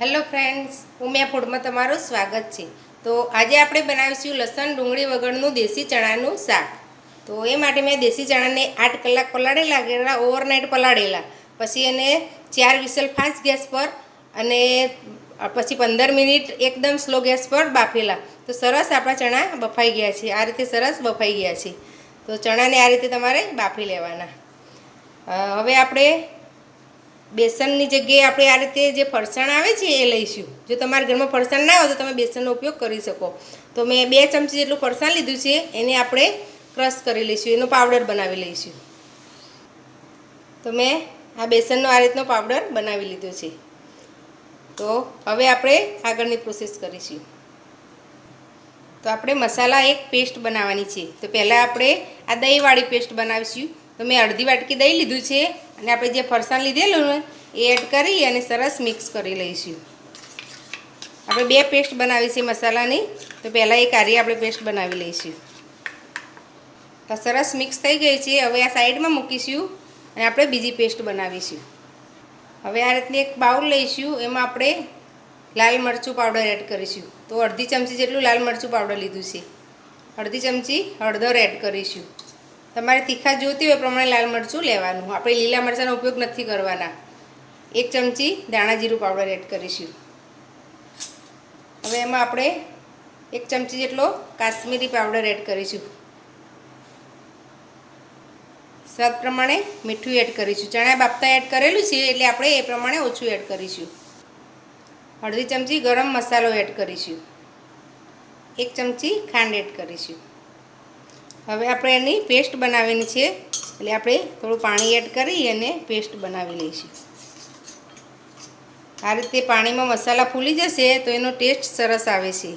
Hello friends Umiya ફૂડમાં તમારું સ્વાગત છે. તો આજે આપણે બનાવીશું લસણ ડુંગળી વગરનું દેશી ચણાનું શાક. તો એ માટે મેં દેશી ચણાને આઠ કલાક પલાળેલા ગયેલા ઓવરનાઇટ પલાળેલા. પછી એને ચાર વિસલ ફાસ્ટ ગેસ પર અને પછી પંદર મિનિટ એકદમ સ્લો ગેસ પર બાફેલા. તો સરસ આપણા ચણા બફાઈ ગયા છે. આ રીતે સરસ બફાઈ ગયા છે. તો ચણાને આ રીતે તમારે બાફી લેવાના. હવે આપણે બેસનની જગ્યાએ આપણે આ રીતે જે ફરસાણ આવે છે એ લઈશું. જો તમારા ઘરમાં ફરસાણ ના હોય તો તમે બેસનનો ઉપયોગ કરી શકો. તો મેં બે ચમચી જેટલું ફરસાણ લીધું છે, એને આપણે ક્રશ કરી લઈશું. એનો પાવડર બનાવી લઈશું. તો મેં આ બેસનનો આ રીતનો પાવડર બનાવી લીધો છે. તો હવે આપણે આગળની પ્રોસેસ કરીશું. તો આપણે મસાલા એક પેસ્ટ બનાવવાની છે. તો પહેલાં આપણે આ દહીંવાળી પેસ્ટ બનાવીશું. તો મેં અડધી વાટકી દહીં લીધું છે. અને આપણે જે ફરસાણ લીધેલું ને, એ એડ કરી અને સરસ મિક્સ કરી લઈશું. આપણે બે પેસ્ટ બનાવી છે મસાલાની, તો પહેલાં એક આરી આપણે પેસ્ટ બનાવી લઈશું. તો સરસ મિક્સ થઈ ગઈ છે. હવે આ સાઈડમાં મૂકીશું અને આપણે બીજી પેસ્ટ બનાવીશું. હવે આ રીતની એક બાઉલ લઈશું, એમાં આપણે લાલ મરચું પાવડર એડ કરીશું. તો અડધી ચમચી જેટલું લાલ મરચું પાવડર લીધું છે. અડધી ચમચી હળદર એડ કરીશું. તમારે તીખા જોતી હોય પ્રમાણે લાલ મરચું લેવાનું. આપણે લીલા મરચાંનો ઉપયોગ નથી કરવાના. એક ચમચી દાણા જીરું પાવડર એડ કરીશું. હવે એમાં આપણે એક ચમચી જેટલો કાશ્મીરી પાવડર એડ કરીશું. સ્વાદ પ્રમાણે મીઠું એડ કરીશું. ચણા બાફતા એડ કરેલું છે એટલે આપણે એ પ્રમાણે ઓછું એડ કરીશું. અડધી ચમચી ગરમ મસાલો એડ કરીશું. એક ચમચી ખાંડ એડ કરીશું. હવે આપણે એની પેસ્ટ બનાવવાની છે. એટલે આપણે થોડું પાણી એડ કરી અને પેસ્ટ બનાવી લઈશું આ રીતે પાણીમાં મસાલા ફૂલી જશે તો એનો ટેસ્ટ સરસ આવે છે.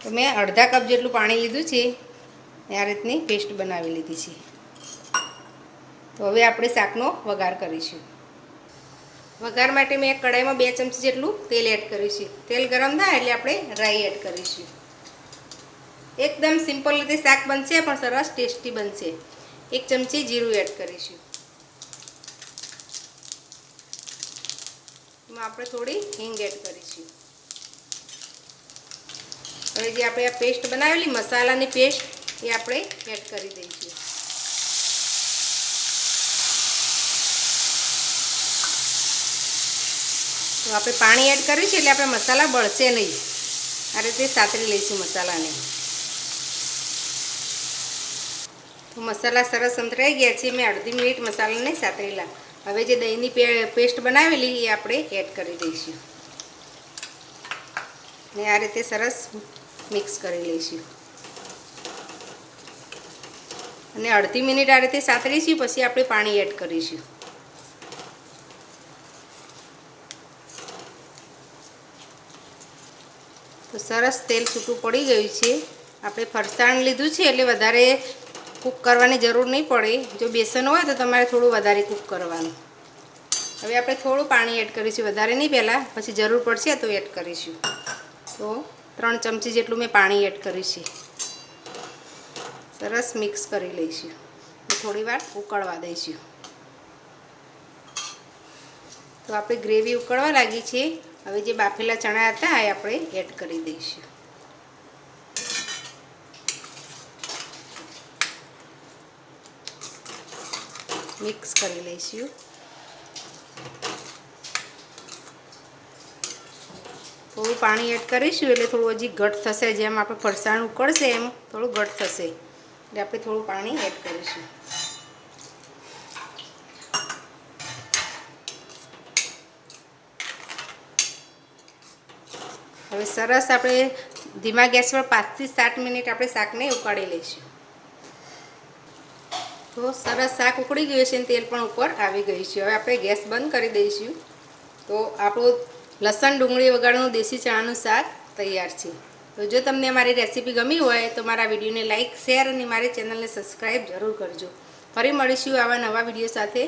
તો મેં અડધા કપ જેટલું પાણી લીધું છે. આ રીતની પેસ્ટ બનાવી લીધી છે. તો હવે આપણે શાકનો વઘાર કરીશું. વઘાર માટે મેં કડાઈમાં બે ચમચી જેટલું તેલ એડ કરીશું તેલ ગરમ થાય એટલે આપણે રાઈ એડ કરીશું. એકદમ સિમ્પલ રીતે શાક બનશે, પણ સરસ ટેસ્ટી બનશે. એક ચમચી જીરું એડ કરીશું. એમાં આપણે થોડી હિંગ એડ કરીશું. હવે જે આપણે આ પેસ્ટ બનાવેલી મસાલાની પેસ્ટ એ આપણે એડ કરી દઈશું. તો આપણે પાણી એડ કરીશું એટલે આપણે મસાલા બળશે નહીં. આ રીતે સાતરી લઈશું મસાલાને. તો મસાલા સરસ સંતરાઈ ગયા છે. મેં અડધી મિનિટ મસાલાને સાતરેલા. હવે જે દહીંની પેસ્ટ બનાવેલી, એ આપણે એડ કરી દઈશું. ને આ રીતે સરસ મિક્સ કરી લઈશું. અને અડધી મિનિટ આ રીતે સાતરીશું, પછી આપણે પાણી એડ કરીશું. તો સરસ તેલ છૂટું પડી ગયું છે. આપણે ફરસાણ લીધું છે, એટલે વધારે કૂક કરવાની જરૂર નહીં પડે. જો બેસન હોય તો તમારે થોડું વધારે કૂક કરવાનું. હવે આપણે થોડું પાણી એડ કરીશું. વધારે નહીં પહેલાં, પછી જરૂર પડશે તો એડ કરીશું. તો ત્રણ ચમચી જેટલું મેં પાણી એડ કરીશું સરસ મિક્સ કરી લઈશું. થોડી વાર ઉકળવા દઈશું. તો આપણી ગ્રેવી ઉકળવા લાગી છે. હવે જે બાફેલા ચણા હતા એ આપણે એડ કરી દઈશું. મિક્સ કરી લઈશું. થોડું પાણી એડ કરીશું એટલે થોડું હજી ઘટ થશે. જેમ આપણે ફરસાણ ઉકળશે એમ થોડું ઘટ થશે. એટલે આપણે થોડું પાણી એડ કરીશું. હવે સરસ આપણે ધીમા ગેસ પર પાંચથી સાત મિનિટ આપણે શાકને ઉકાળી લઈશું. તો સરસ શાક ઉકળી ગયું છે અને તેલ પણ ઉપર આવી ગયું છે. હવે આપણે ગેસ બંધ કરી દઈશું. તો આપણું લસણ, ડુંગળી વગાડનું દેશી ચણાનું શાક તૈયાર છે. તો જો તમને મારી રેસીપી ગમી હોય તો મારા વિડીયોને લાઇક શેર અને મારી ચેનલને સબસ્ક્રાઈબ જરૂર કરજો. ફરી મળીશું આવા નવા વીડિયો સાથે.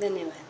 ધન્યવાદ.